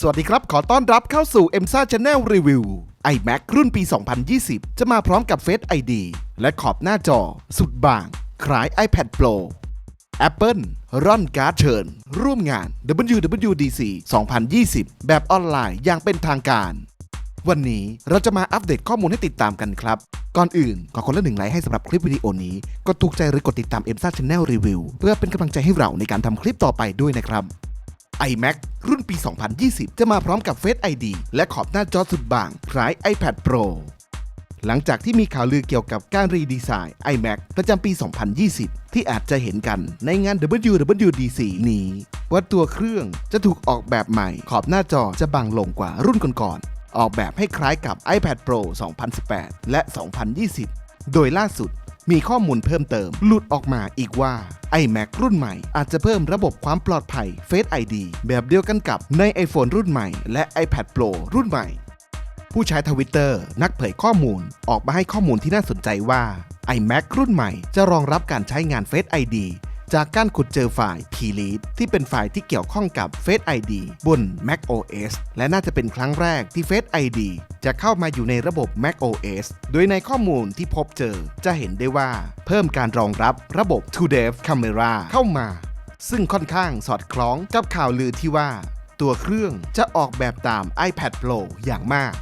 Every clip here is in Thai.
สวัสดีครับ ขอต้อนรับเข้าสู่ e m s a Channel Review iMac รุ่นปี 2020 จะมาพร้อมกับ Face ID และขอบหน้าจอ สุดบาง คล้าย iPad Pro Apple ร่อนการ์ดเชิญ ร่วมงาน WWDC 2020 แบบออนไลน์อย่างเป็นทางการ วันนี้เราจะมาอัปเดตข้อมูลให้ติดตามกันครับ ก่อนอื่น ขอคนละหนึ่งไลค์ให้สำหรับคลิปวิดีโอนี้ กดถูกใจหรือกดติดตาม e m s a Channel Review เพื่อเป็นกำลังใจให้เราในการทำคลิปต่อไปด้วยนะครับ iMac รุ่นปี 2020 จะมาพร้อมกับ Face ID และขอบหน้าจอสุดบาง คล้าย iPad Pro หลังจากที่มีข่าวลือเกี่ยวกับการรีดีไซน์ iMac ประจำปี 2020 ที่อาจจะเห็นกันในงาน WWDC นี้ว่าตัวเครื่องจะถูกออกแบบใหม่ ขอบหน้าจอจะบางลงกว่ารุ่นก่อนๆออกแบบให้คล้ายกับ iPad Pro 2018 และ 2020 โดยล่าสุด มีข้อมูลเพิ่มเติม หลุดออกมาอีกว่า iMac รุ่นใหม่ อาจจะเพิ่มระบบความปลอดภัย Face ID แบบเดียวกันกับใน iPhone รุ่นใหม่ และ iPad Pro รุ่นใหม่ ผู้ใช้ทวิตเตอร์นักเผยข้อมูลออกมาให้ข้อมูลที่น่าสนใจว่า iMac รุ่นใหม่จะรองรับการใช้งาน Face ID จากการขุดเจอไฟล์ P-Lead ที่เป็นไฟล์ที่เกี่ยวข้องกับ Face ID บน Mac OS และน่าจะเป็นครั้งแรกที่ Face ID จะเข้ามาอยู่ในระบบ Mac OS โดยในข้อมูลที่พบเจอจะเห็นได้ว่าเพิ่มการรองรับระบบ Two Depth Camera เข้ามา ซึ่งค่อนข้างสอดคล้องกับข่าวลือที่ว่า ตัวเครื่องจะออกแบบตาม iPad Pro อย่างมาก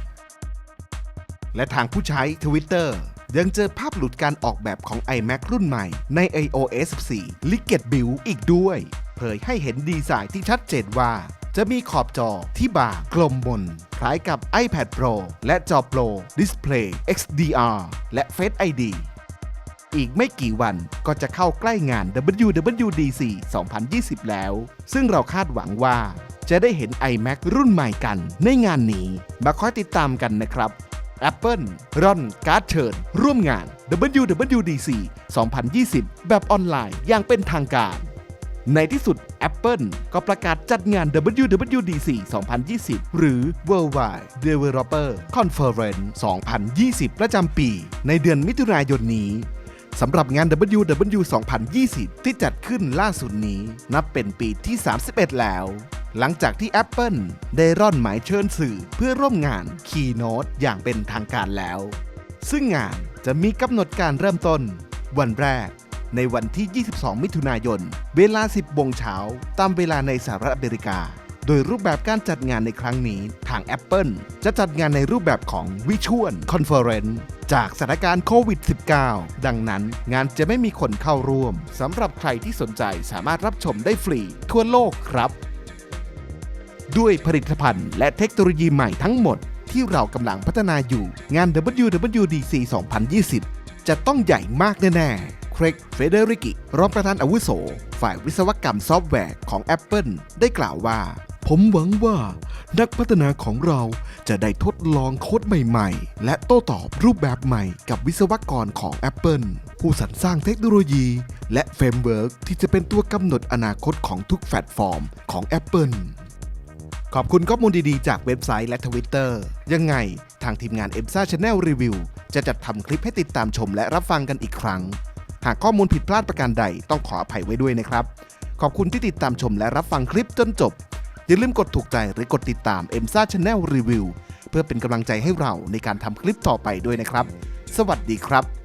และทางผู้ใช้ Twitter ยังเจอภาพหลุดการออกแบบของ iMac รุ่นใหม่ใน iOS 14 Liquid Build อีกด้วย เผยให้เห็นดีไซน์ที่ชัดเจนว่า จะมีขอบจอที่บางกลมมน คล้ายกับ iPad Pro และจอ Pro Display XDR และ Face ID อีกไม่กี่วันก็จะเข้าใกล้งาน WWDC 2020 แล้ว ซึ่งเราคาดหวังว่า จะได้เห็น iMac รุ่นใหม่กันในงานนี้ มาคอยติดตามกันนะครับ Apple ร่อนการ์ดเชิญ ร่วมงาน WWDC 2020 แบบออนไลน์อย่างเป็นทางการ ในที่สุด Apple ก็ประกาศจัดงาน WWDC 2020 หรือ Worldwide Developer Conference 2020 ประจำปี ในเดือนมิถุนายนนี้สำหรับงาน WW 2020 ที่จัดขึ้นล่าสุดนี้ นับเป็นปีที่ 31 แล้ว หลังจากที่ Apple ได้ร่อนหมายเชิญสื่อเพื่อร่วมงาน Keynote อย่างเป็นทางการแล้ว ซึ่งงานจะมีกำหนดการเริ่มต้น วันแรก ในวันที่ 22 มิถุนายน เวลา 10โมงเช้าตามเวลาในสหรัฐอเมริกา โดยรูปแบบการจัดงานในครั้งนี้ทาง Apple จะจัดงานในรูปแบบของ Visual Conference จากสถานการณ์โควิด -19 ดังนั้นงานจะไม่มีคนเข้าร่วมสำหรับใครที่สนใจสามารถรับชมได้ฟรีทั่วโลกครับ ด้วยผลิตภัณฑ์และเทคโนโลยีใหม่ทั้งหมดที่เรากำลังพัฒนาอยู่งาน WWDC 2020 จะต้องใหญ่มากแน่ๆ เครกเฟเดริกิ รองประธานอาวุโส ฝ่ายวิศวกรรมซอฟต์แวร์ของ Apple ได้กล่าวว่า ผมหวังว่านักพัฒนาของเราจะได้ทดลองโค้ดใหม่ๆ และโต้ตอบรูปแบบใหม่กับวิศวกรของ Apple ผู้สรรสร้างเทคโนโลยี และเฟรมเวิร์กที่จะเป็นตัวกำหนดอนาคตของทุกแพลตฟอร์มของ Apple ขอบคุณข้อมูลดีๆ จากเว็บไซต์และทวิตเตอร์ยังไงทางทีมงาน e m s a Channel Review จะจัดทำคลิปให้ติดตามชมและรับฟังกันอีกครั้ง หากข้อมูลผิดพลาดประการใดต้องขออภัยไว้ด้วยนะครับ ขอบคุณที่ติดตามชมและรับฟังคลิปจนจบ อย่าลืมกดถูกใจหรือกดติดตาม e m s a Channel Review เพื่อเป็นกำลังใจให้เราในการทำคลิปต่อไปด้วยนะครับ สวัสดีครับ